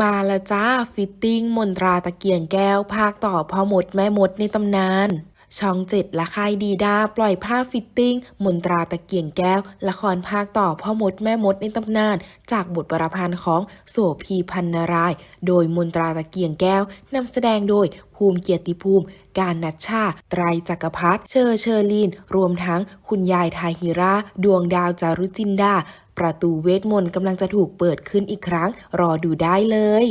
มาละจ้า ฟิตติ้งมนตราตะเกียงแก้ว ภาคต่อพ่อมดแม่มดในตำนาน ช่องเจ็ดและค่ายดีดา ปล่อยภาพฟิตติ้ง มนตราตะเกียงแก้ว ละครภาคต่อพ่อมดแม่มดในตำนาน จากบทประพันธ์ของโสพีพันนาราย โดยมนตราตะเกียงแก้วนำแสดงโดยภูมิเกียรติภูมิ การนัชชา ไตรจักรพัฒเชอร์เชอร์ลีน รวมทั้งคุณยายทาฮิราดวงดาวจารุจินดา ประตูเวทมนต์กำลังจะถูกเปิดขึ้นอีกครั้ง รอดูได้เลย